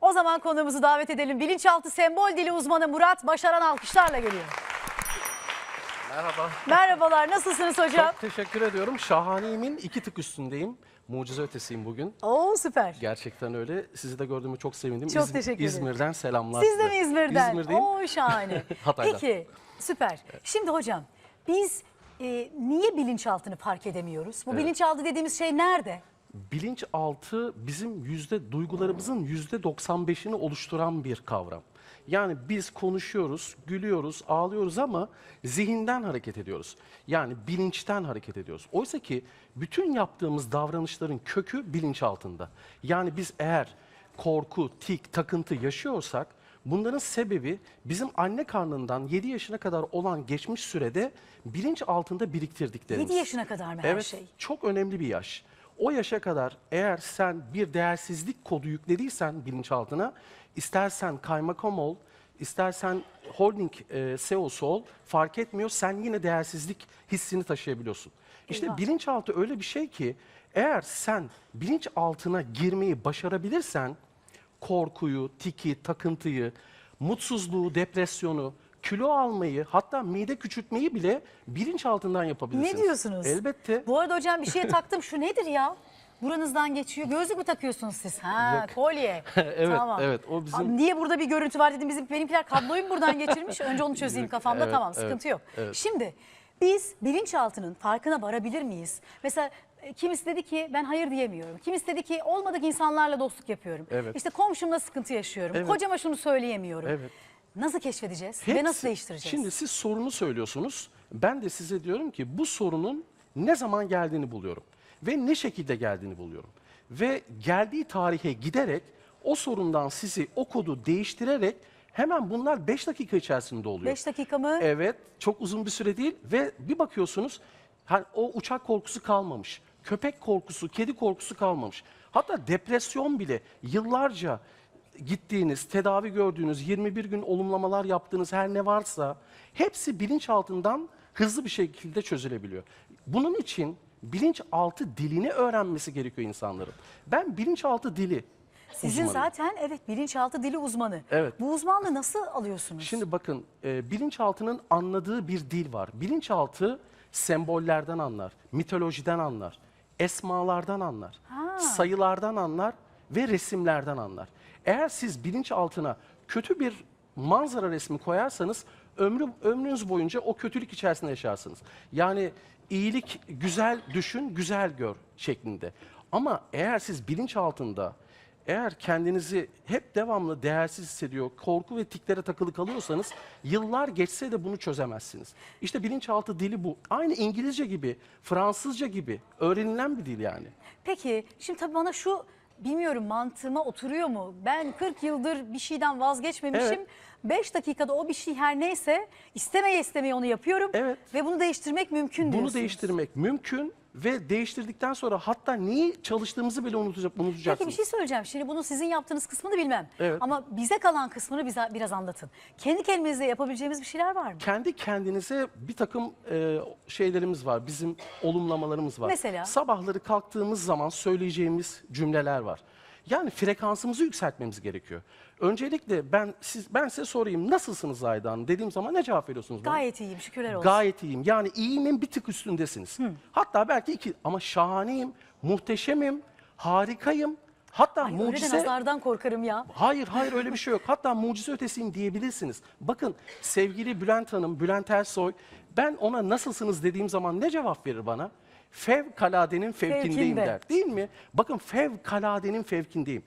O zaman konuğumuzu davet edelim. Bilinçaltı sembol dili uzmanı Murat Başaran alkışlarla geliyor. Merhaba. Merhabalar nasılsınız hocam? Çok teşekkür ediyorum. Şahaneyimin iki tık üstündeyim. Mucize ötesiyim bugün. Oo süper. Gerçekten öyle. Sizi de gördüğüme çok sevindim. Çok teşekkür ederim. İzmir'den selamlar Siz de mi İzmir'den? İzmir'deyim. Oo şahane. Hatay'dan. Peki süper. Şimdi hocam biz e, niye bilinçaltını fark edemiyoruz? Bu bilinçaltı dediğimiz şey nerede? Bilinçaltı bizim yüzde duygularımızın yüzde 95'ini oluşturan bir kavram. Yani biz konuşuyoruz, gülüyoruz, ağlıyoruz ama zihinden hareket ediyoruz. Yani bilinçten hareket ediyoruz. Oysa ki bütün yaptığımız davranışların kökü bilinçaltında. Yani biz eğer korku, tik, takıntı yaşıyorsak bunların sebebi bizim anne karnından 7 yaşına kadar olan geçmiş sürede bilinç altında biriktirdiklerimiz. 7 yaşına kadar mı her Evet, şey? çok önemli bir yaş. O yaşa kadar eğer sen bir değersizlik kodu yüklediysen bilinçaltına, istersen kaymakam ol, istersen holding e, CEO'su ol, fark etmiyor. Sen yine değersizlik hissini taşıyabiliyorsun. İşte Eyvah. bilinçaltı öyle bir şey ki eğer sen bilinçaltına girmeyi başarabilirsen korkuyu, tiki, takıntıyı, mutsuzluğu, depresyonu, kilo almayı, hatta mide küçültmeyi bile bilinçaltından yapabilirsiniz. Ne diyorsunuz? Elbette. Bu arada hocam bir şeye taktım. Şu nedir ya? Buranızdan geçiyor. Gözlük mü takıyorsunuz siz? Ha, kolye. Evet, tamam. evet, o bizim- Aa, Niye burada bir görüntü var dedim. Bizim benimkiler kabloyu mu buradan geçirmiş? Önce onu çözeyim Yok, kafamda. evet, tamam, evet, sıkıntı yok. evet. Şimdi biz bilinçaltının farkına varabilir miyiz? Mesela e, kimisi dedi ki ben hayır diyemiyorum. Kimisi dedi ki olmadık insanlarla dostluk yapıyorum. Evet. İşte komşumla sıkıntı yaşıyorum. Evet. Kocama şunu söyleyemiyorum. Evet. Nasıl keşfedeceğiz ve Hepsi- nasıl değiştireceğiz? Şimdi siz sorunu söylüyorsunuz. Ben de size diyorum ki bu sorunun ne zaman geldiğini buluyorum. Ve ne şekilde geldiğini buluyorum. Ve geldiği tarihe giderek o sorundan sizi o kodu değiştirerek hemen bunlar 5 dakika içerisinde oluyor. 5 dakika mı? Evet, çok uzun bir süre değil ve bir bakıyorsunuz hani o uçak korkusu kalmamış. Köpek korkusu, kedi korkusu kalmamış. Hatta depresyon bile yıllarca gittiğiniz, tedavi gördüğünüz, 21 gün olumlamalar yaptığınız her ne varsa hepsi bilinçaltından hızlı bir şekilde çözülebiliyor. Bunun için bilinçaltı dilini öğrenmesi gerekiyor insanların. Ben bilinçaltı dili Sizin uzmanıyım. zaten evet bilinçaltı dili uzmanı. Evet. Bu uzmanlığı nasıl alıyorsunuz? Şimdi bakın e, bilinçaltının anladığı bir dil var. Bilinçaltı sembollerden anlar, mitolojiden anlar, esmalardan anlar, sayılardan anlar ve resimlerden anlar. Eğer siz bilinçaltına kötü bir manzara resmi koyarsanız ömrü, ömrünüz boyunca o kötülük içerisinde yaşarsınız. Yani iyilik güzel düşün, güzel gör şeklinde. Ama eğer siz bilinçaltında eğer kendinizi hep devamlı değersiz hissediyor, korku ve tiklere takılı kalıyorsanız yıllar geçse de bunu çözemezsiniz. İşte bilinçaltı dili bu. Aynı İngilizce gibi, Fransızca gibi öğrenilen bir dil yani. Peki şimdi tabii bana şu bilmiyorum mantığıma oturuyor mu? Ben 40 yıldır bir şeyden vazgeçmemişim. Evet. 5 dakikada o bir şey her neyse istemeye istemeye onu yapıyorum. Evet. Ve bunu değiştirmek mümkün Bunu diyorsunuz. değiştirmek mümkün ve değiştirdikten sonra hatta neyi çalıştığımızı bile unutacak, Peki unutacaksınız. bir şey söyleyeceğim. Şimdi bunu sizin yaptığınız kısmını bilmem. Evet. Ama bize kalan kısmını bize biraz anlatın. Kendi kendimizle yapabileceğimiz bir şeyler var mı? kendi kendinize bir takım e, şeylerimiz var. Bizim olumlamalarımız var. Mesela? Sabahları kalktığımız zaman söyleyeceğimiz cümleler var. Yani frekansımızı yükseltmemiz gerekiyor. Öncelikle ben siz ben size sorayım nasılsınız Aydan dediğim zaman ne cevap veriyorsunuz bana? Gayet iyiyim şükürler olsun. Gayet iyiyim. Yani iyiyimin bir tık üstündesiniz. Hatta belki iki ama şahaneyim, muhteşemim, harikayım. Hatta Ay, öyle de mucize nazardan korkarım ya. Hayır hayır öyle bir şey yok. Hatta mucize ötesiyim diyebilirsiniz. Bakın sevgili Bülent Hanım, Bülent Ersoy ben ona nasılsınız dediğim zaman ne cevap verir bana? Fevkaladenin fevkindeyim Fevkinde. der. Değil mi? Bakın fevkaladenin fevkindeyim.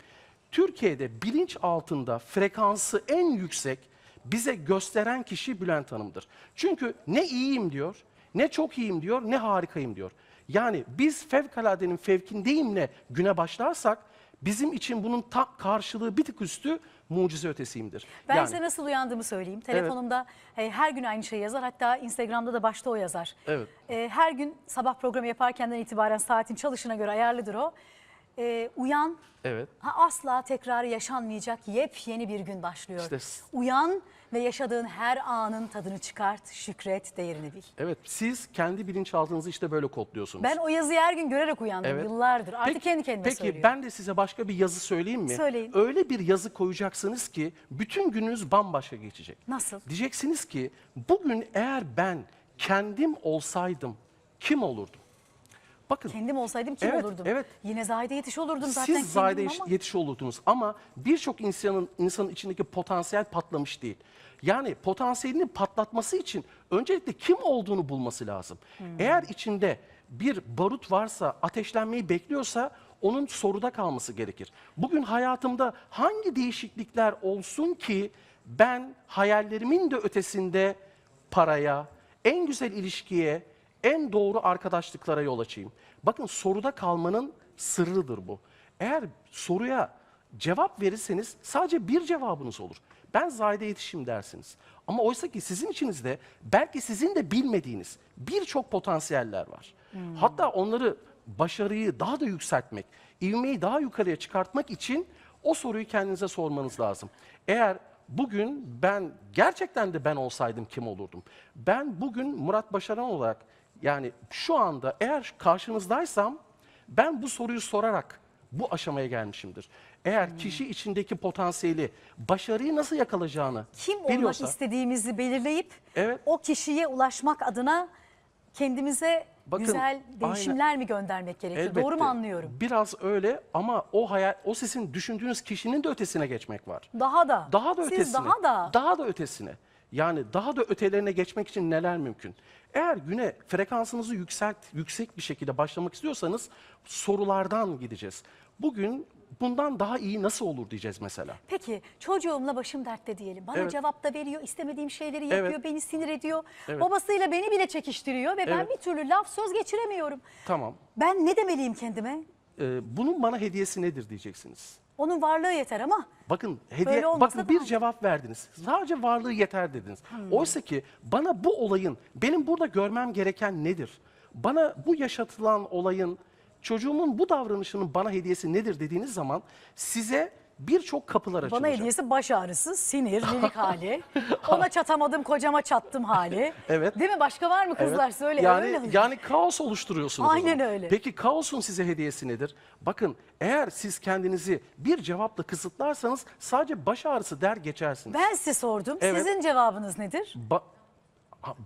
Türkiye'de bilinç altında frekansı en yüksek bize gösteren kişi Bülent Hanım'dır. Çünkü ne iyiyim diyor, ne çok iyiyim diyor, ne harikayım diyor. Yani biz fevkaladenin fevkindeyimle güne başlarsak bizim için bunun tam karşılığı bir tık üstü mucize ötesiyimdir. Ben yani, size nasıl uyandığımı söyleyeyim. Telefonumda e, her gün aynı şeyi yazar. Hatta Instagram'da da başta o yazar. Evet. E, her gün sabah programı yaparkenden itibaren saatin çalışına göre ayarlıdır o. E, uyan, Evet. ha, asla tekrarı yaşanmayacak yepyeni bir gün başlıyor. İşte uyan Ve yaşadığın her anın tadını çıkart, şükret, değerini bil. Evet, siz kendi bilinçaltınızı işte böyle kodluyorsunuz. Ben o yazıyı her gün görerek uyandım Evet. yıllardır. Artık Peki- kendi kendime Peki söylüyorum. ben de size başka bir yazı söyleyeyim mi? Söyleyin. Öyle bir yazı koyacaksınız ki bütün gününüz bambaşka geçecek. Nasıl? Diyeceksiniz ki bugün eğer ben kendim olsaydım kim olurdum? Bakın Kendim olsaydım kim Evet, olurdum? evet. Yine Zahide Yetiş olurdum zaten siz yetiş- ama. yetiş olurdunuz ama birçok insanın insanın içindeki potansiyel patlamış değil. Yani potansiyelini patlatması için öncelikle kim olduğunu bulması lazım. Hmm. Eğer içinde bir barut varsa, ateşlenmeyi bekliyorsa onun soruda kalması gerekir. Bugün hayatımda hangi değişiklikler olsun ki ben hayallerimin de ötesinde paraya, en güzel ilişkiye, en doğru arkadaşlıklara yol açayım. Bakın soruda kalmanın sırrıdır bu. Eğer soruya cevap verirseniz sadece bir cevabınız olur. Ben Zahide yetişim dersiniz. Ama oysa ki sizin içinizde belki sizin de bilmediğiniz birçok potansiyeller var. Hatta onları başarıyı daha da yükseltmek, ivmeyi daha yukarıya çıkartmak için o soruyu kendinize sormanız lazım. Eğer bugün ben gerçekten de ben olsaydım kim olurdum? Ben bugün Murat Başaran olarak yani şu anda eğer karşınızdaysam ben bu soruyu sorarak bu aşamaya gelmişimdir. Eğer kişi içindeki potansiyeli, başarıyı nasıl yakalayacağını Kim olmak biliyorsa, istediğimizi belirleyip Evet. o kişiye ulaşmak adına kendimize Bakın, güzel değişimler mi göndermek gerekiyor? Doğru mu elbette anlıyorum? Biraz öyle ama o hayal, o sizin düşündüğünüz kişinin de ötesine geçmek var. Daha da. Daha da Siz ötesine. daha da. Daha da ötesine. Yani daha da ötelerine geçmek için neler mümkün? Eğer güne frekansınızı yükselt, yüksek bir şekilde başlamak istiyorsanız sorulardan gideceğiz. Bugün bundan daha iyi nasıl olur diyeceğiz mesela. Peki çocuğumla başım dertte diyelim. Bana Evet. cevap da veriyor, istemediğim şeyleri yapıyor, Evet. beni sinir ediyor. Evet. Babasıyla beni bile çekiştiriyor ve ben Evet. bir türlü laf söz geçiremiyorum. Tamam. Ben ne demeliyim kendime? Ee, bunun bana hediyesi nedir diyeceksiniz. Onun varlığı yeter ama Bakın Böyle hediye olmasa bakın bir cevap verdiniz. Sadece varlığı yeter dediniz. Hmm. Oysa ki bana bu olayın benim burada görmem gereken nedir? Bana bu yaşatılan olayın çocuğumun bu davranışının bana hediyesi nedir dediğiniz zaman size birçok kapılar açılacak. bana hediyesi baş ağrısı, sinir, minik hali. Ona çatamadım, kocama çattım hali. Evet. Değil mi? Başka var mı kızlar? Evet. Söyle. Yani öyle mi? yani kaos oluşturuyorsunuz. Aynen öyle. Peki kaosun size hediyesi nedir? Bakın eğer siz kendinizi bir cevapla kısıtlarsanız sadece baş ağrısı der geçersiniz. Ben size sordum. Evet. Sizin cevabınız nedir? Ba-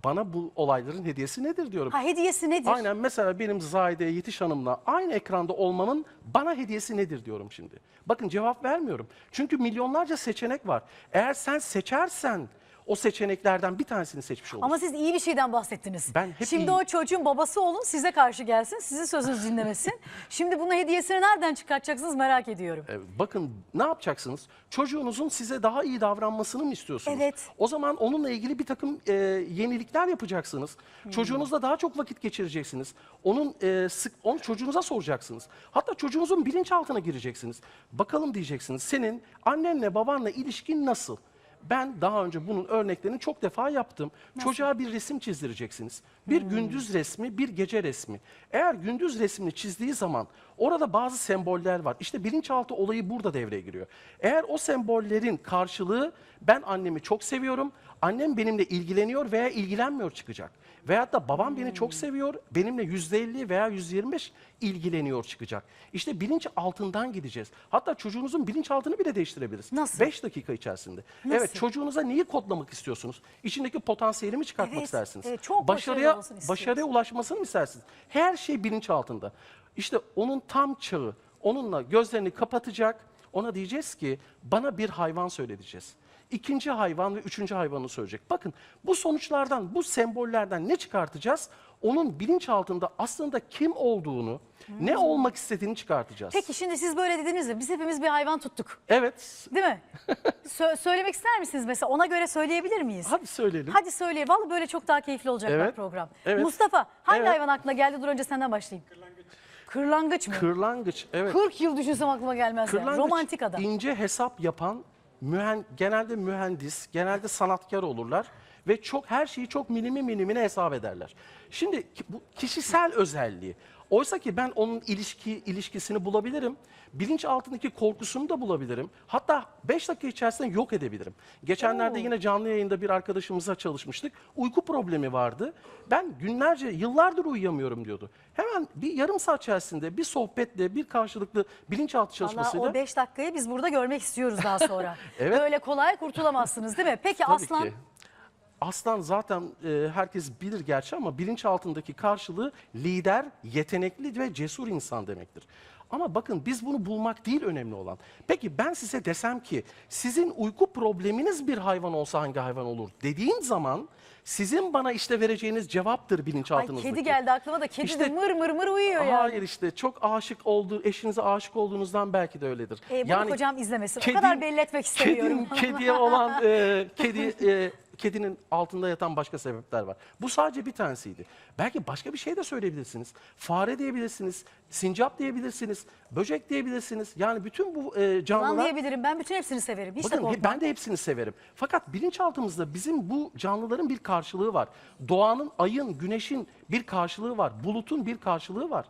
bana bu olayların hediyesi nedir diyorum. Ha hediyesi nedir? Aynen mesela benim Zahide Yetiş Hanım'la aynı ekranda olmamın bana hediyesi nedir diyorum şimdi. Bakın cevap vermiyorum. Çünkü milyonlarca seçenek var. Eğer sen seçersen o seçeneklerden bir tanesini seçmiş olursun. Ama siz iyi bir şeyden bahsettiniz. Ben hep Şimdi iyi- o çocuğun babası olun size karşı gelsin. Sizin sözünüzü dinlemesin. Şimdi bunun hediyesini nereden çıkartacaksınız merak ediyorum. E, Bakın ne yapacaksınız? Çocuğunuzun size daha iyi davranmasını mı istiyorsunuz? Evet. O zaman onunla ilgili bir takım e, yenilikler yapacaksınız. Hmm. Çocuğunuzla daha çok vakit geçireceksiniz. Onun e, sık, onu çocuğunuza soracaksınız. Hatta çocuğunuzun bilinçaltına gireceksiniz. Bakalım diyeceksiniz. Senin annenle babanla ilişkin nasıl? Ben daha önce bunun örneklerini çok defa yaptım. Çocuğa bir resim çizdireceksiniz. Bir Hmm. gündüz resmi, bir gece resmi. Eğer gündüz resmini çizdiği zaman orada bazı semboller var. İşte bilinçaltı olayı burada devreye giriyor. Eğer o sembollerin karşılığı ben annemi çok seviyorum, annem benimle ilgileniyor veya ilgilenmiyor çıkacak. Veyahut da babam beni çok seviyor, benimle yüzde elli veya yüzde yirmi beş ilgileniyor çıkacak. İşte bilinç altından gideceğiz. Hatta çocuğunuzun bilinçaltını bile değiştirebiliriz. Nasıl? 5 dakika içerisinde. Nasıl? Evet çocuğunuza neyi kodlamak istiyorsunuz? İçindeki potansiyeli mi çıkartmak Evet, istersiniz? evet, çok başarıya başarıya ulaşmasını mı istersiniz? Her şey bilinç altında. İşte onun tam çağı. Onunla gözlerini kapatacak. Ona diyeceğiz ki bana bir hayvan söyle diyeceğiz. İkinci hayvan ve üçüncü hayvanı söyleyecek. Bakın bu sonuçlardan, bu sembollerden ne çıkartacağız? Onun bilinç altında aslında kim olduğunu, Hmm. ne olmak istediğini çıkartacağız. Peki şimdi siz böyle dediniz ya biz hepimiz bir hayvan tuttuk. Evet. Değil mi? Sö- söylemek ister misiniz mesela? Ona göre söyleyebilir miyiz? Hadi söyleyelim. Hadi söyleyelim. Vallahi böyle çok daha keyifli olacak bak Evet, program. evet. Mustafa hangi Evet. hayvan aklına geldi? Dur önce senden başlayayım. Kırlangıç mı? Kırlangıç. Evet. 40 yıl düşünsem aklıma gelmez. yani. Kırlangıç Romantik adam. ince hesap yapan mühen, genelde mühendis, genelde sanatkar olurlar ve çok her şeyi çok milimi milimine hesap ederler. Şimdi ki- bu kişisel özelliği Oysa ki ben onun ilişki ilişkisini bulabilirim. Bilinç altındaki korkusunu da bulabilirim. Hatta 5 dakika içerisinde yok edebilirim. Geçenlerde yine canlı yayında bir arkadaşımıza çalışmıştık. Uyku problemi vardı. Ben günlerce, yıllardır uyuyamıyorum diyordu. Hemen bir yarım saat içerisinde bir sohbetle, bir karşılıklı bilinçaltı Valla çalışmasıyla o 5 dakikayı biz burada görmek istiyoruz daha sonra. Evet. Böyle kolay kurtulamazsınız değil mi? Peki Tabii aslan ki. Aslan zaten e, herkes bilir gerçi ama bilinç altındaki karşılığı lider, yetenekli ve cesur insan demektir. Ama bakın biz bunu bulmak değil önemli olan. Peki ben size desem ki sizin uyku probleminiz bir hayvan olsa hangi hayvan olur dediğim zaman sizin bana işte vereceğiniz cevaptır Ay bilinçaltınızdaki. kedi geldi aklıma da kedi de İşte- mır mır mır uyuyor yani. Hayır işte çok aşık olduğu, eşinize aşık olduğunuzdan belki de öyledir. E, bunu kocam izlemesin. O kadar belli etmek istemiyorum. Kedin, kediye olan e, kedi e, kedinin altında yatan başka sebepler var. Bu sadece bir tanesiydi. Belki başka bir şey de söyleyebilirsiniz. Fare diyebilirsiniz, sincap diyebilirsiniz, böcek diyebilirsiniz. Yani bütün bu e, canlılar diyebilirim. Ben bütün hepsini severim. Hiç de Bakın korkmam. ben de hepsini severim. Fakat bilinçaltımızda bizim bu canlıların bir karşılığı var. Doğanın, ayın, güneşin bir karşılığı var. Bulutun bir karşılığı var.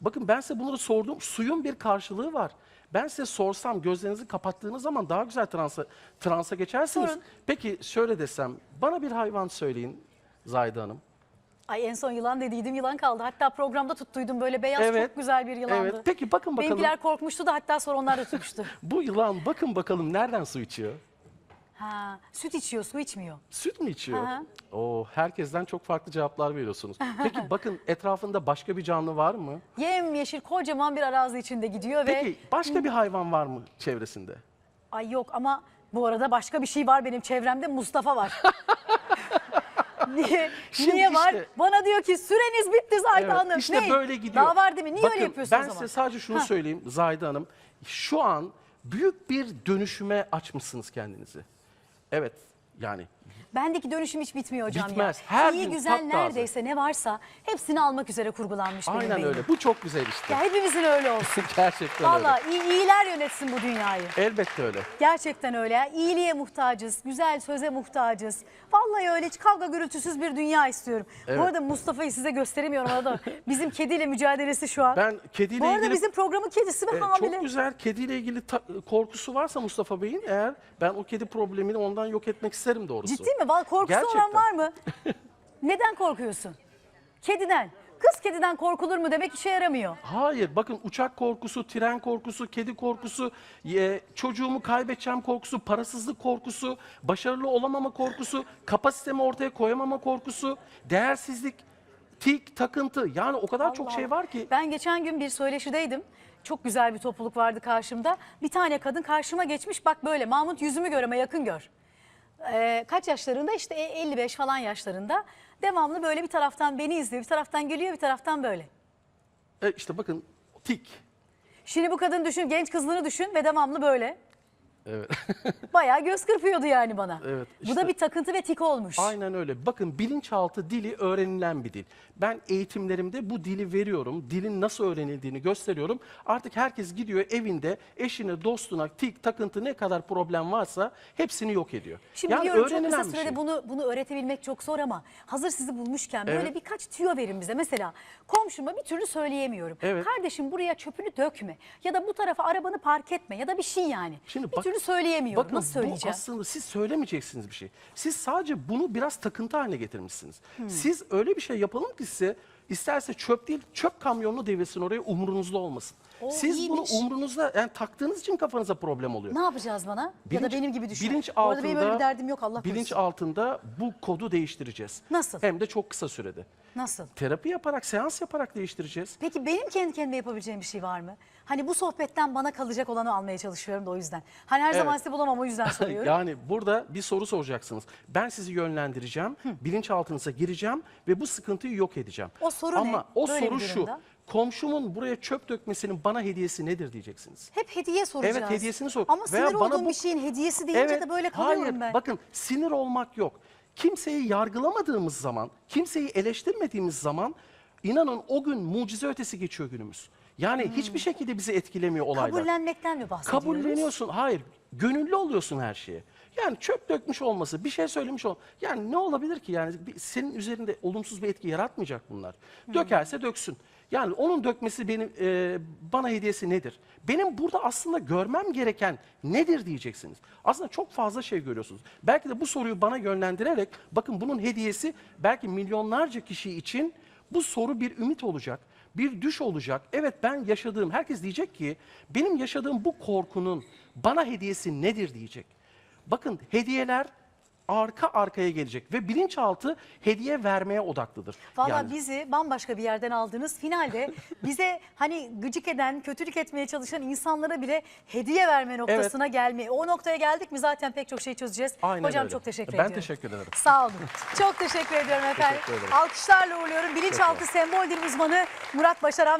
Bakın ben size bunları sordum. Suyun bir karşılığı var. Ben size sorsam gözlerinizi kapattığınız zaman daha güzel transa, transa geçersiniz. Sorun. Peki şöyle desem bana bir hayvan söyleyin Zayda Hanım. Ay en son yılan dediydim yılan kaldı. Hatta programda tuttuydum böyle beyaz Evet, çok güzel bir yılandı. evet. Peki bakın bakalım. Benimkiler korkmuştu da hatta sonra onlar da tutmuştu. Bu yılan bakın bakalım nereden su içiyor? Ha, süt içiyor su içmiyor. Süt mü içiyor? Hı. Oo, herkesten çok farklı cevaplar veriyorsunuz. Peki bakın etrafında başka bir canlı var mı? Yem yeşil kocaman bir arazi içinde gidiyor ve Peki başka bir hayvan var mı çevresinde? ay yok ama bu arada başka bir şey var benim çevremde Mustafa var. Niye? Şimdi Niye var? işte- Bana diyor ki süreniz bitti Zayda Evet, Hanım. işte Ne? böyle gidiyor. Daha var değil mi? Niye Bakın, öyle yapıyorsun ben o zaman? size sadece şunu söyleyeyim Zayda Hanım. Şu an büyük bir dönüşüme açmışsınız kendinizi. Evet. Yani Bendeki dönüşüm hiç bitmiyor hocam Bitmez. ya. Her İyi gün güzel taptaze. neredeyse ne varsa hepsini almak üzere kurgulanmış benim aynen beynim. öyle. Bu çok güzel işte. Ya hepimizin öyle olsun. Gerçekten öyle. Vallahi iyi, iyiler yönetsin bu dünyayı. Elbette öyle. Gerçekten öyle. ya. İyiliğe muhtacız, güzel söze muhtacız. Vallahi öyle hiç kavga gürültüsüz bir dünya istiyorum. Evet. Bu arada Mustafa'yı size gösteremiyorum arada. Bizim kediyle mücadelesi şu an. Ben kediyle Bu arada ilgili bizim programın kedisi ve E, hamile. çok güzel kediyle ilgili korkusu varsa Mustafa Bey'in eğer ben o kedi problemini ondan yok etmek isterim doğrusu. Ciddi mi? Vallahi Korkusu olan Gerçekten. var mı? Neden korkuyorsun? Kediden. Kız kediden korkulur mu demek işe yaramıyor. Hayır bakın uçak korkusu, tren korkusu, kedi korkusu, e, çocuğumu kaybedeceğim korkusu, parasızlık korkusu, başarılı olamama korkusu, kapasitemi ortaya koyamama korkusu, değersizlik, tik, takıntı yani o kadar çok Allah şey var ki. Ben geçen gün bir söyleşideydim. Çok güzel bir topluluk vardı karşımda. Bir tane kadın karşıma geçmiş bak böyle Mahmut yüzümü gör ama yakın gör. Ee, kaç yaşlarında işte e, 55 falan yaşlarında. Devamlı böyle bir taraftan beni izliyor bir taraftan gülüyor bir taraftan böyle. E, işte bakın tik. Şimdi bu kadın düşün genç kızlığını düşün ve devamlı böyle. Evet. Bayağı göz kırpıyordu yani bana. Evet, Bu işte- da bir takıntı ve tik olmuş. Aynen öyle. Bakın bilinçaltı dili öğrenilen bir dil. Ben eğitimlerimde bu dili veriyorum. Dilin nasıl öğrenildiğini gösteriyorum. Artık herkes gidiyor evinde eşine, dostuna, tik, takıntı ne kadar problem varsa hepsini yok ediyor. Şimdi yani biliyorum çok kısa bir sürede şey. bunu bunu öğretebilmek çok zor ama hazır sizi bulmuşken böyle Evet. birkaç tüyo verin bize. Mesela komşuma bir türlü söyleyemiyorum. Evet. Kardeşim buraya çöpünü dökme ya da bu tarafa arabanı park etme ya da bir şey yani. Şimdi bir bak- türlü söyleyemiyorum. Bakın Nasıl bu söyleyeceğim? aslında siz söylemeyeceksiniz bir şey. Siz sadece bunu biraz takıntı haline getirmişsiniz. Hmm. Siz öyle bir şey yapalım ki size isterse çöp değil çöp kamyonunu devirsin oraya umurunuzda olmasın. Oo, siz iyiymiş. bunu umrunuzda yani taktığınız için kafanıza problem oluyor. Ne yapacağız bana? ya da Bilinç- benim gibi düşün. Bilinç arada benim öyle altında- bir derdim yok Allah Bilinç korusun. altında bu kodu değiştireceğiz. Nasıl? Hem de çok kısa sürede. Nasıl? Terapi yaparak, seans yaparak değiştireceğiz. Peki benim kendi kendime yapabileceğim bir şey var mı? Hani bu sohbetten bana kalacak olanı almaya çalışıyorum da o yüzden. Hani her zaman Evet. sizi bulamam o yüzden soruyorum. Yani burada bir soru soracaksınız. Ben sizi yönlendireceğim, bilinçaltınıza gireceğim ve bu sıkıntıyı yok edeceğim. O soru ne? Ama o Böyle soru şu. Komşumun buraya çöp dökmesinin bana hediyesi nedir diyeceksiniz. Hep hediye soracağız. Evet, hediyesini sor. Ama Veya sinir bana olduğum bu- bir şeyin hediyesi deyince de böyle kalıyorum hayır, ben. Bakın sinir olmak yok. Kimseyi yargılamadığımız zaman, kimseyi eleştirmediğimiz zaman inanın o gün mucize ötesi geçiyor günümüz. Yani hiçbir şekilde bizi etkilemiyor olaylar. Hmm. Kabullenmekten mi bahsediyoruz? Kabulleniyorsun. Hayır. Gönüllü oluyorsun her şeye. Yani çöp dökmüş olması, bir şey söylemiş ol. Yani ne olabilir ki? Yani bir- senin üzerinde olumsuz bir etki yaratmayacak bunlar. Dökerse döksün. Yani onun dökmesi benim e, bana hediyesi nedir? Benim burada aslında görmem gereken nedir diyeceksiniz. Aslında çok fazla şey görüyorsunuz. Belki de bu soruyu bana yönlendirerek bakın bunun hediyesi belki milyonlarca kişi için bu soru bir ümit olacak. Bir düş olacak. Evet ben yaşadığım, herkes diyecek ki benim yaşadığım bu korkunun bana hediyesi nedir diyecek. Bakın hediyeler arka arkaya gelecek ve bilinçaltı hediye vermeye odaklıdır. Valla Yani- bizi bambaşka bir yerden aldınız. Finalde bize hani gıcık eden, kötülük etmeye çalışan insanlara bile hediye verme noktasına gelme. O noktaya geldik mi zaten pek çok şey çözeceğiz. Aynen Hocam öyle. çok teşekkür Ben ediyorum. teşekkür ederim. Sağ olun. Çok teşekkür ediyorum efendim. Teşekkür ederim. Alkışlarla uğurluyorum. Bilinçaltı sembol dil uzmanı Murat Başaran.